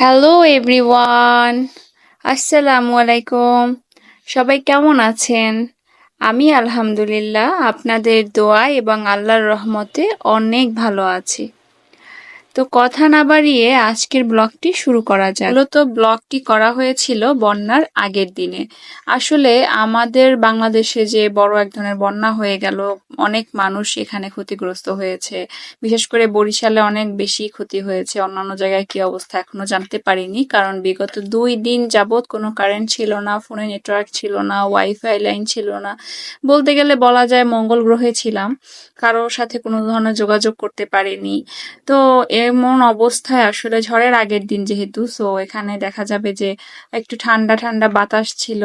Hello everyone আসসালামু আলাইকুম সবাই কেমন আছেন? আমি আলহামদুলিল্লাহ আপনাদের দোয়া এবং আল্লাহর রহমতে অনেক ভালো আছি। তো কথা না বাড়িয়ে আজকের ব্লগটি শুরু করা যায় মূলত ব্লগটি করা হয়েছিল বন্যার আগের দিনে। আসলে আমাদের বাংলাদেশে যে বড় এক ধরনের বন্যা হয়ে গেল, অনেক মানুষ এখানে ক্ষতিগ্রস্ত হয়েছে। বিশেষ করে বরিশালে অনেক বেশি ক্ষতি হয়েছে। অন্যান্য জায়গায় কি অবস্থা এখনও জানতে পারিনি। কারণ বিগত দুই দিন যাবৎ কোনো কারেন্ট ছিল না, ফোনে নেটওয়ার্ক ছিল না, ওয়াইফাই লাইন ছিল না। বলতে গেলে বলা যায় মঙ্গল গ্রহে ছিলাম। কারোর সাথে কোনো ধরনের যোগাযোগ করতে পারিনি। তো এমন অবস্থায় আসলে ঝড়ের আগের দিন যেহেতু সো এখানে দেখা যাবে যে একটু ঠান্ডা ঠান্ডা বাতাস ছিল,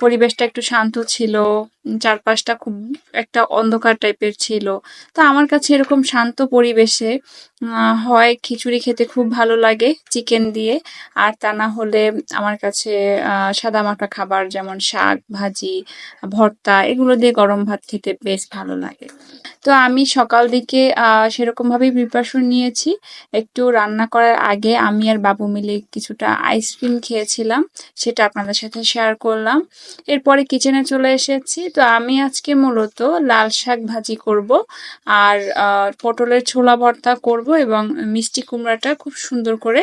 পরিবেশটা একটু শান্ত ছিল। চারপাশটা খুব একটা অন্ধকার টাইপের ছিল। তো আমার কাছে এরকম শান্ত পরিবেশে হয় খিচুড়ি খেতে খুব ভালো লাগে, চিকেন দিয়ে। আর তা না হলে আমার কাছে, আহ সাদামাটা খাবার যেমন শাক, ভাজি, ভর্তা, এগুলো দিয়ে গরম ভাত খেতে বেশ ভালো লাগে। তো আমি সকাল দিকে, আহ, সেরকম ভাবেই প্রিপারেশন নিয়েছি। একটু রান্না করার আগে আমি আর বাবু মিলে কিছুটা আইসক্রিম খেয়েছিলাম, সেটা আপনাদের সাথে শেয়ার করলাম। এরপরে কিচেনে চলে এসেছি। তো আমি আজকে মূলত লাল শাক ভাজি করব আর পটলের ছোলা ভর্তা করব এবং মিষ্টি কুমড়াটা খুব সুন্দর করে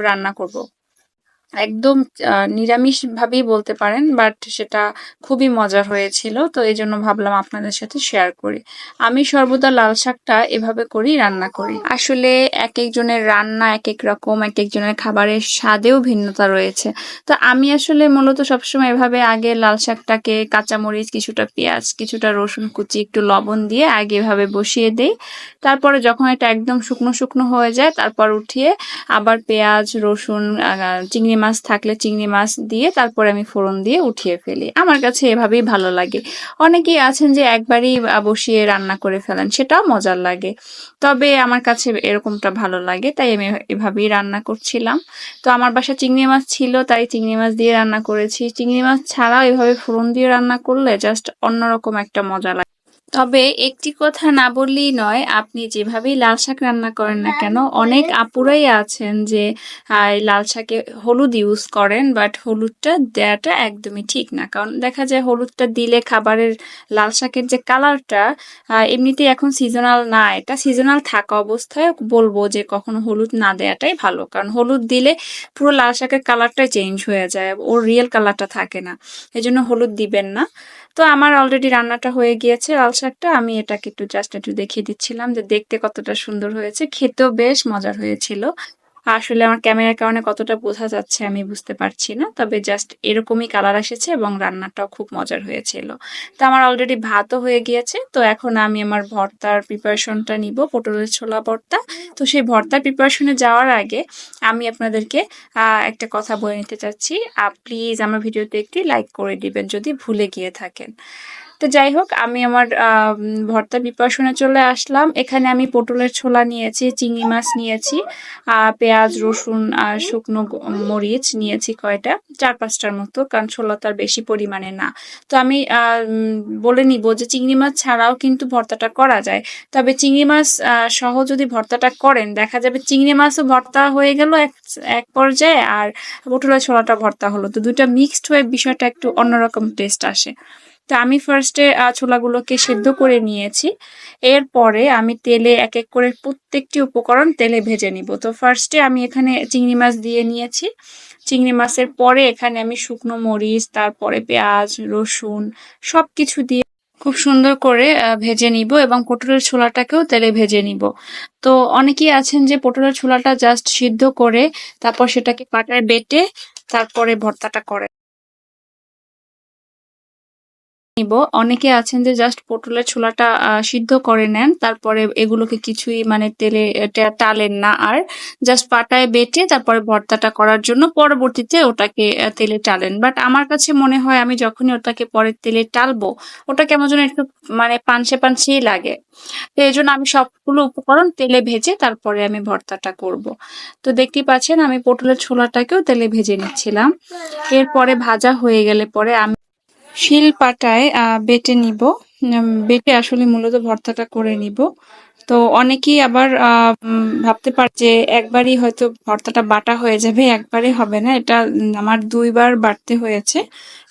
রান্না করব। একদম নিরামিষ ভাবেই বলতে পারেন, বাট সেটা খুবই মজার হয়েছিল, তো এই জন্য ভাবলাম আপনাদের সাথে শেয়ার করি। আমি সর্বদা লাল শাকটা এভাবে করেই রান্না করি। আসলে এক একজনের রান্না এক এক রকম এক একজনের খাবারের স্বাদেও ভিন্নতা রয়েছে। তো আমি আসলে মূলত সবসময় এভাবে আগে লাল শাকটাকে কাঁচামরিচ, কিছুটা পেঁয়াজ, কিছুটা রসুন কুচি, একটু লবণ দিয়ে আগে এভাবে বসিয়ে দেই। তারপরে যখন এটা একদম শুকনো শুকনো হয়ে যায়, তারপর উঠিয়ে আবার পেঁয়াজ, রসুন চিংড়ি মাছ থাকলে চিংড়ি মাছ দিয়ে তারপরে আমি ফোড়ন দিয়ে উঠিয়ে ফেলি। আমার কাছে এভাবেই ভালো লাগে। অনেকেই আছেন যে একবারই বসিয়ে রান্না করে ফেলেন, সেটাও মজার লাগে। তবে আমার কাছে এরকমটা ভালো লাগে, তাই আমি এভাবেই রান্না করছিলাম। তো আমার বাসা চিংড়ি মাছ ছিল, তাই চিংড়ি মাছ দিয়ে রান্না করেছি। চিংড়ি মাছ ছাড়াও এভাবে ফোড়ন দিয়ে রান্না করলে জাস্ট অন্যরকম একটা মজা লাগে। তবে একটি কথা না বললেই নয় আপনি যেভাবেই লাল শাক রান্না করেন না কেন অনেক আপুরাই আছেন যে লাল শাকে হলুদ ইউজ করেন বাট হলুদটা দেওয়াটা একদমই ঠিক না। কারণ দেখা যায় হলুদটা দিলে খাবারের লাল শাকের যে কালারটা এমনিতেই এখন সিজনাল না এটা সিজনাল থাকা অবস্থায় বলব যে কখনো হলুদ না দেওয়াটাই ভালো। কারণ হলুদ দিলে পুরো লাল শাকের কালারটাই চেঞ্জ হয়ে যায় ওর রিয়েল কালারটা থাকে না। এজন্য হলুদ দিবেন না। তো আমার অলরেডি রান্নাটা হয়ে গিয়েছে লাল শাকটা। আমি এটাকে একটু জাস্ট একটু দেখিয়ে দিচ্ছিলাম যে দেখতে কতটা সুন্দর হয়েছে। খেতেও বেশ মজার হয়েছিল। আসলে আমার ক্যামেরার কারণে কতটা বোঝা যাচ্ছে আমি বুঝতে পারছি না। তবে জাস্ট এরকমই কালার এসেছে এবং রান্নাটাও খুব মজার হয়েছিল। তো আমার অলরেডি ভাতও হয়ে গিয়েছে, তো এখন আমি আমার ভর্তার প্রিপারেশনটা নিব, পটলের ছোলা ভর্তা। তো সেই ভর্তার প্রিপারেশনে যাওয়ার আগে আমি আপনাদেরকে একটা কথা বলে নিতে চাচ্ছি। প্লিজ আমার ভিডিওতে একটি লাইক করে দিবেন যদি ভুলে গিয়ে থাকেন। তো যাই হোক, আমি আমার ভর্তা প্রিপারেশনে চলে আসলাম। এখানে আমি পটলের ছোলা নিয়েছি, চিংড়ি মাছ নিয়েছি পেঁয়াজ, রসুন আর শুকনো মরিচ নিয়েছি কয়টা, চার পাঁচটার মতো, কারণ ছোলা তো আর বেশি পরিমাণে না। তো আমি বলে নিব যে চিংড়ি মাছ ছাড়াও কিন্তু ভর্তাটা করা যায়। তবে চিংড়ি মাছ সহ যদি ভর্তাটা করেন, দেখা যাবে চিংড়ি মাছও ভর্তা হয়ে গেল এক এক পর্যায়ে, আর পটলের ছোলাটা ভর্তা হলো। তো দুটো মিক্সড হয়ে বিষয়টা একটু অন্যরকম টেস্ট আসে। তো আমি ফার্স্টে ছোলাগুলোকে সেদ্ধ করে নিয়েছি। এরপরে আমি তেলে এক এক করে প্রত্যেকটি উপকরণ তেলে ভেজে নিব। তো ফার্স্টে আমি এখানে চিংড়ি মাছ দিয়ে নিয়েছি। চিংড়ি মাছের পরে এখানে আমি শুকনো মরিচ, তারপরে পেঁয়াজ, রসুন সব কিছু দিয়ে খুব সুন্দর করে ভেজে নিব এবং পটলের ছোলাটাকেও তেলে ভেজে নিব। তো অনেকেই আছেন যে পটলের ছোলাটা জাস্ট সিদ্ধ করে তারপর সেটাকে পাটায় বেটে তারপরে ভর্তাটা করে। নিব। অনেকে আছেন যে জাস্ট পটলের ছোলাটা সিদ্ধ করে নেন, তারপরে এগুলোকে কিছুই মানে তেলে টালেন না। আর জাস্ট পাটায় বেটে তারপরে ভর্তাটা করার জন্য পরবর্তীতে ওটাকে তেলে টালেন। বাট আমার কাছে মনে হয় আমি যখনই ওটাকে পরে তেলে টালবো, ওটা কেমন যেন একটু মানে পানসে পানসেই লাগে। তো এই জন্য আমি সবগুলো উপকরণ তেলে ভেজে তারপরে আমি ভর্তাটা করব। তো দেখতে পাচ্ছেন আমি পটলের ছোলাটাকেও তেলে ভেজে নিচ্ছিলাম। এরপরে ভাজা হয়ে গেলে পরে আমি শিল পাটায় আহ, বেটে নিব বেটে আসলে মূলত ভর্তাটা করে নিব। তো অনেকেই আবার আহ ভাবতে পারে যে একবারই হয়তো ভর্তাটা বাটা হয়ে যাবে, একবারে হবে না। এটা আমার দুইবার বাটতে হয়েছে।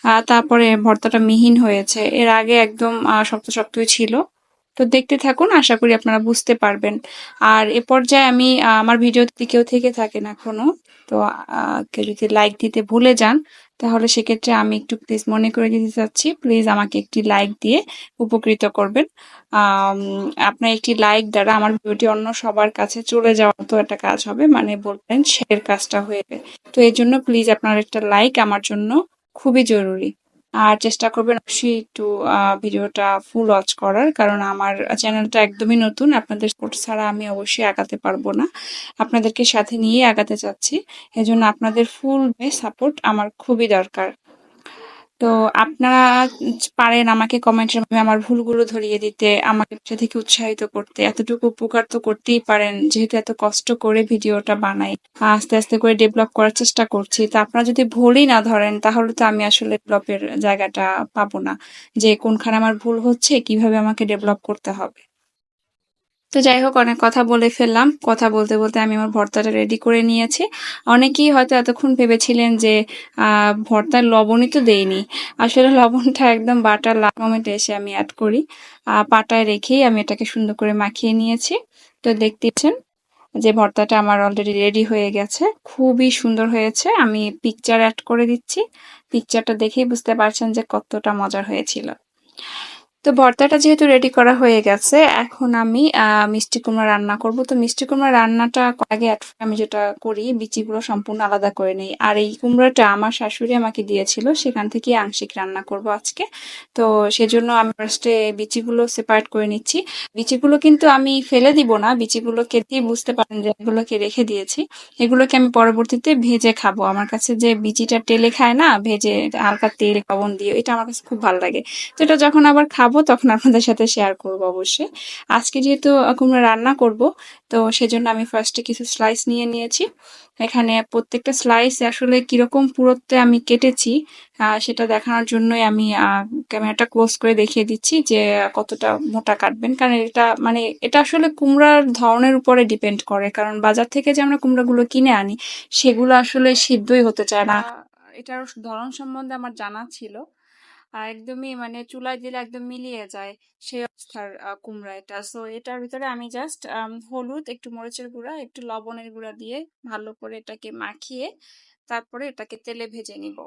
আহ তারপরে ভর্তাটা মিহিন হয়েছে। এর আগে একদম আহ শক্ত শক্তই ছিল। তো দেখতে থাকুন আশা করি আপনারা বুঝতে পারবেন। আর এ পর্যায়ে আমি আহ, আমার ভিডিওতে কেউ থেকে থাকেন এখনও তো আহ, কেউ যদি লাইক দিতে ভুলে যান তাহলে সেক্ষেত্রে আমি একটু প্লিজ মনে করে দিতে চাচ্ছি প্লিজ আমাকে একটি লাইক দিয়ে উপকৃত করবেন। আপনার একটি লাইক দ্বারা আমার ভিডিওটি অন্য সবার কাছে চলে যাওয়ার মতো একটা কাজ হবে মানে বলবেন শেয়ার কাজটা হয়ে যাবে তো এই জন্য প্লিজ আপনার একটা লাইক আমার জন্য খুবই জরুরি। আর চেষ্টা করবেন অবশ্যই একটু ভিডিওটা ফুল ওয়াচ করার, কারণ আমার চ্যানেলটা একদমই নতুন। আপনাদের সাপোর্ট ছাড়া আমি অবশ্যই আগাতে পারব না। আপনাদেরকে সাথে নিয়ে আগাতে চাচ্ছি। এজন্য আপনাদের ফুল সাপোর্ট আমার খুবই দরকার। তো আপনারা পারেন আমাকে কমেন্টের মাধ্যমে আমার ভুলগুলো ধরিয়ে দিতে, আমাকে থেকে উৎসাহিত করতে। এতটুকু উপকার তো করতেই পারেন, যেহেতু এত কষ্ট করে ভিডিওটা বানাই। আস্তে আস্তে করে ডেভেলপ করার চেষ্টা করছি। তা আপনারা যদি ভুলই না ধরেন, তাহলে তো আমি আসলে ডেভেলপের জায়গাটা পাবো না। যে কোনখানে আমার ভুল হচ্ছে, কীভাবে আমাকে ডেভেলপ করতে হবে? তো যাই হোক, অনেক কথা বলে ফেললাম। কথা বলতে বলতে আমি আমার ভর্তাটা রেডি করে নিয়েছি। অনেকেই হয়তো এতক্ষণ ভেবেছিলেন যে ভর্তার লবণই তো দেইনি। আসলে লবণটা একদম বাটার মোমেন্টে এসে আমি অ্যাড করি। পাটায় রেখেই আমি এটাকে সুন্দর করে মাখিয়ে নিয়েছি। তো দেখতেছেন যে ভর্তাটা আমার অলরেডি রেডি হয়ে গেছে। খুবই সুন্দর হয়েছে। আমি পিকচার অ্যাড করে দিচ্ছি। পিকচারটা দেখেই বুঝতে পারছেন যে কতটা মজার হয়েছিল। তো ভর্তাটা যেহেতু রেডি করা হয়ে গেছে, এখন আমি মিষ্টি কুমড়া রান্না করব। তো মিষ্টি কুমড়া রান্নাটা আগে আমি যেটা করি, বিচিগুলো সম্পূর্ণ আলাদা করে নিই। আর এই কুমড়াটা আমার শাশুড়ি আমাকে দিয়েছিল, সেখান থেকে আংশিক রান্না করব আজকে। তো সেজন্য আমি ফার্স্টে বিচিগুলো সেপারেট করে নিচ্ছি। বিচিগুলো কিন্তু আমি ফেলে দিব না, বিচিগুলো কেটেই বুঝতে পারেন যে এগুলোকে রেখে দিয়েছি। এগুলোকে আমি পরবর্তীতে ভেজে খাব। আমার কাছে যে বিচিটা টেলে খায় না, ভেজে হালকা তেল লবণ দিয়ে এটা আমার কাছে খুব ভালো লাগে। তো এটা যখন আবার খাব তখন আপনাদের সাথে শেয়ার করব অবশ্যই। আজকে যেহেতু কুমড়া রান্না করব, তো সেজন্য আমি ফার্স্টে কিছু স্লাইস নিয়ে নিয়েছি। এখানে প্রত্যেকটা স্লাইস আসলে কীরকম পুরোত্বে আমি কেটেছি সেটা দেখানোর জন্যই আমি ক্যামেরাটা ক্লোজ করে দেখিয়ে দিচ্ছি যে কতটা মোটা কাটবেন। কারণ এটা মানে এটা আসলে কুমড়ার ধরনের উপরে ডিপেন্ড করে। কারণ বাজার থেকে যে আমরা কুমড়াগুলো কিনে আনি, সেগুলো আসলে সিদ্ধই হতে চায় না। এটার ধরন সম্বন্ধে আমার জানা ছিল। একদমই মানে চুলায় দিলে একদম মিলিয়ে যায় সেই অবস্থার কুমড়া এটা। সো এটার ভিতরে আমি জাস্ট হলুদ, একটু মরিচের গুঁড়া, একটু লবণের গুঁড়া দিয়ে ভালো করে এটাকে মাখিয়ে তারপরে এটাকে তেলে ভেজে নিব।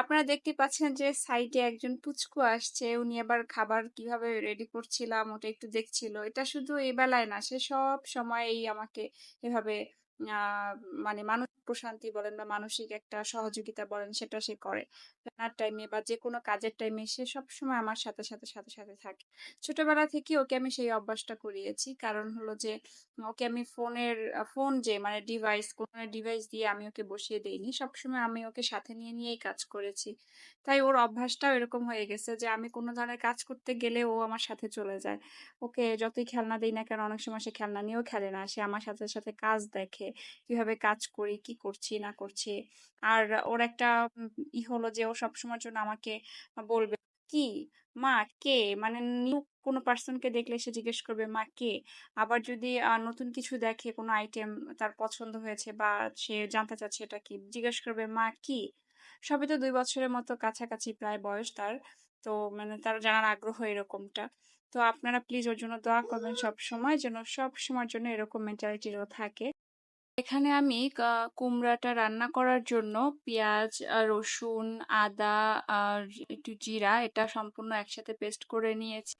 আপনারা দেখতে পাচ্ছেন যে সাইডে একজন পুচকু আসছে, উনি আবার খাবার কীভাবে রেডি করছিলাম ওটা একটু দেখছিল। এটা শুধু এই বেলায় না, সে সব সময়ই আমাকে এভাবে মানে মানসিক প্রশান্তি বলেন বা মানসিক একটা সহযোগিতা বলেন সেটা সে করে। রান্নার টাইমে বা যে কোনো কাজের টাইমে সে সবসময় আমার সাথে সাথে সাথে সাথে থাকে। ছোটবেলা থেকে ওকে আমি সেই অভ্যাসটা করিয়েছি। কারণ হলো যে, ওকে আমি ফোনের, ফোন যে মানে ডিভাইস কোনো ডিভাইস দিয়ে আমি ওকে বসিয়ে দিইনি। সবসময় আমি ওকে সাথে নিয়ে, নিয়েই কাজ করেছি। তাই ওর অভ্যাসটাও এরকম হয়ে গেছে যে, আমি কোনো ধরনের কাজ করতে গেলে ও আমার সাথে চলে যায়। ওকে যতই খেলনা দিই না কেন, অনেক সময় সে খেলনা নিয়েও খেলে না। সে আমার সাথে সাথে কাজ দেখে, কীভাবে কাজ করি, কি করছি, না করছি। আর ওর একটা ই হলো যে, ও সবসময়ের জন্য আমাকে বলবে, কি? মা, কে? মানে নিউ কোনো পার্সনকে দেখলে সে জিজ্ঞেস করবে, মা, কে? আবার যদি নতুন কিছু দেখে কোনো আইটেম তার পছন্দ হয়েছে বা সে জানতে চাচ্ছে এটা কি, জিজ্ঞেস করবে, মা, কি? সবই তো দুই বছরের মতো কাছাকাছি প্রায় বয়স তার। তো মানে তার জানার আগ্রহ এরকমটা। তো আপনারা প্লিজ ওর জন্য দোয়া করবেন সব সময় যেন সব সময়ের জন্য এরকম মেন্টালিটিও থাকে। এখানে আমি কুমড়াটা রান্না করার জন্য পেঁয়াজ রসুন, আদা আর একটু জিরা, এটা সম্পূর্ণ একসাথে পেস্ট করে নিয়েছি।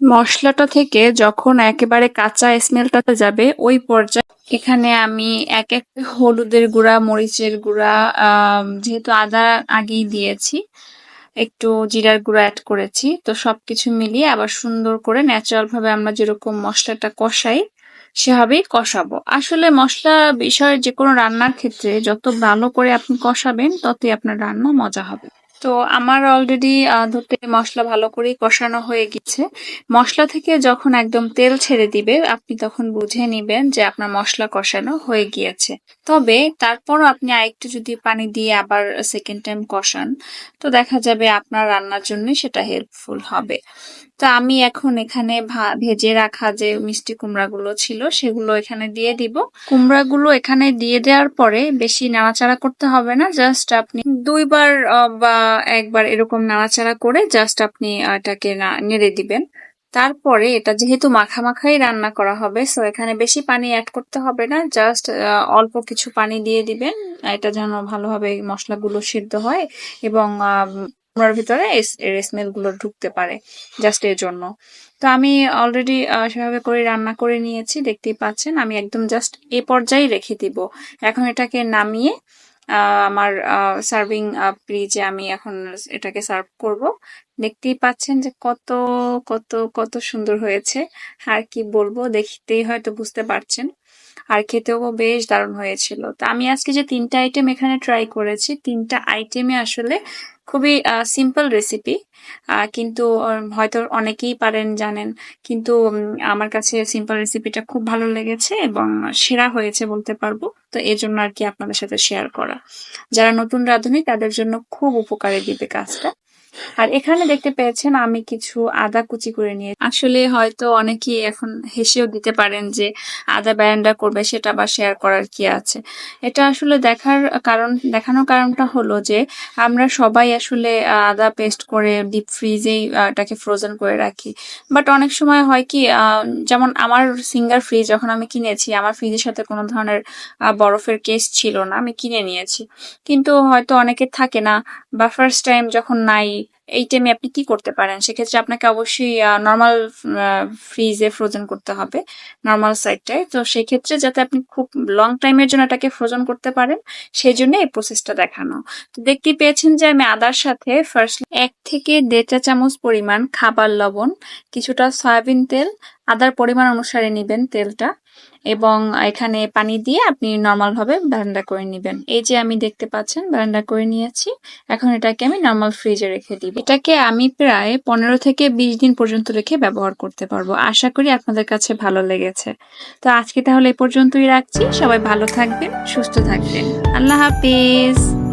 মশলাটা থেকে যখন একেবারে কাঁচা স্মেলটাতে যাবে, ওই পর্যায়ে এখানে আমি এক এক হলুদের গুঁড়া, মরিচের গুঁড়া যেহেতু আদা আগেই দিয়েছি, একটু জিরার গুঁড়া অ্যাড করেছি। তো সবকিছু মিলিয়ে আবার সুন্দর করে ন্যাচারাল ভাবে আমরা যেরকম মশলাটা কষাই সেভাবেই কষাবো। আসলে মশলা বিষয়ে যে কোনো রান্নার ক্ষেত্রে যত ভালো করে আপনি কষাবেন, ততই আপনার রান্না মজা হবে। তো আমার অলরেডি ধরতে মশলা ভালো করে কষানো হয়ে গেছে। মশলা থেকে যখন একদম তেল ছেড়ে দিবে, আপনি তখন বুঝে নিবেন যে আপনার মশলা কষানো হয়ে গিয়েছে। তবে তারপরও আপনি আরেকটু যদি পানি দিয়ে আবার সেকেন্ড টাইম কষান, তো দেখা যাবে আপনার রান্নার জন্য সেটা হেল্পফুল হবে। তো আমি এখন এখানে ভেজে রাখা যে মিষ্টি কুমড়াগুলো ছিল, সেগুলো এখানে দিয়ে দিব। কুমড়াগুলো এখানে দিয়ে দেওয়ার পরে বেশি নাড়াচাড়া করতে হবে না, জাস্ট আপনি দুইবার বা একবার এরকম নাড়াচাড়া করে জাস্ট আপনি এটাকে নেড়ে দিবেন। তারপরে এটা যেহেতু মাখা মাখাই রান্না করা হবে, সো এখানে বেশি পানি অ্যাড করতে হবে না, জাস্ট অল্প কিছু পানি দিয়ে দিবেন। এটা যেন ভালোভাবে মশলাগুলো সিদ্ধ হয় এবং আহ, ভিতরে এর স্মেলগুলো ঢুকতে পারে জাস্ট এর জন্য। তো আমি অলরেডি সেভাবে করে রান্না করে নিয়েছি দেখতেই পাচ্ছেন। আমি একদম জাস্ট এ পর্যায়ে রেখে দিব। এখন এটাকে নামিয়ে আমার সার্ভিং ফ্রিজে আমি এখন এটাকে সার্ভ করব। দেখতেই পাচ্ছেন যে কত কত কত সুন্দর হয়েছে। আর কি বলব দেখতেই হয়তো বুঝতে পারছেন। আর খেতেও বেশ দারুণ হয়েছিল। তো আমি আজকে যে তিনটা আইটেম এখানে ট্রাই করেছি, তিনটা আইটেমে আসলে খুবই সিম্পল রেসিপি কিন্তু হয়তো অনেকেই পারেন, জানেন। কিন্তু আমার কাছে সিম্পল রেসিপিটা খুব ভালো লেগেছে এবং সেরা হয়েছে বলতে পারব। তো এই জন্য আর কি আপনাদের সাথে শেয়ার করা। যারা নতুন রাঁধুনি, তাদের জন্য খুব উপকারে দিবে কাজটা। আর এখানে দেখতে পেয়েছেন আমি কিছু আদা কুচি করে নিয়ে আসলে হয়তো অনেকেই এখন হেসেও দিতে পারেন যে আদা ব্যারেন্ডা করবে সেটা বা শেয়ার করার কি আছে। এটা আসলে দেখার কারণ দেখানোর কারণটা হলো যে আমরা সবাই আসলে আদা পেস্ট করে ডিপ ফ্রিজেই এটাকে ফ্রোজেন করে রাখি। বাট অনেক সময় হয় কি যেমন আমার সিঙ্গার ফ্রিজ যখন আমি কিনেছি, আমার ফ্রিজের সাথে কোনো ধরনের বরফের কেস ছিল না, আমি কিনে নিয়েছি। কিন্তু হয়তো অনেকে থাকে না বা ফার্স্ট টাইম যখন নাই এই টাইমে আপনি কি করতে পারেন? সেক্ষেত্রে আপনাকে অবশ্যই নর্মাল ফ্রিজে ফ্রোজেন করতে হবে নর্মাল সাইডটায় তো সেক্ষেত্রে যাতে আপনি খুব লং টাইমের জন্য এটাকে ফ্রোজেন করতে পারেন সেই জন্য এই প্রসেসটা দেখানো। তো দেখতে পেয়েছেন যে আমি আদার সাথে ফার্স্ট এক থেকে দেড় চা চামচ পরিমাণ খাবার লবণ, কিছুটা সয়াবিন তেল, আদার পরিমাণ অনুসারে নেবেন তেলটা। এবং এখানে পানি দিয়ে আপনি নর্মাল ভাবে ব্যারেন্ডা করে নেবেন। এই যে আমি দেখতে পাচ্ছেন ব্যারেন্ডা করে নিয়েছি। এখন এটাকে আমি নর্মাল ফ্রিজে রেখে দিব। এটাকে আমি প্রায় পনেরো থেকে বিশ দিন পর্যন্ত রেখে ব্যবহার করতে পারব। আশা করি আপনাদের কাছে ভালো লেগেছে। তো আজকে তাহলে এ পর্যন্তই রাখছি। সবাই ভালো থাকবেন, সুস্থ থাকবেন। আল্লাহ হাফিজ।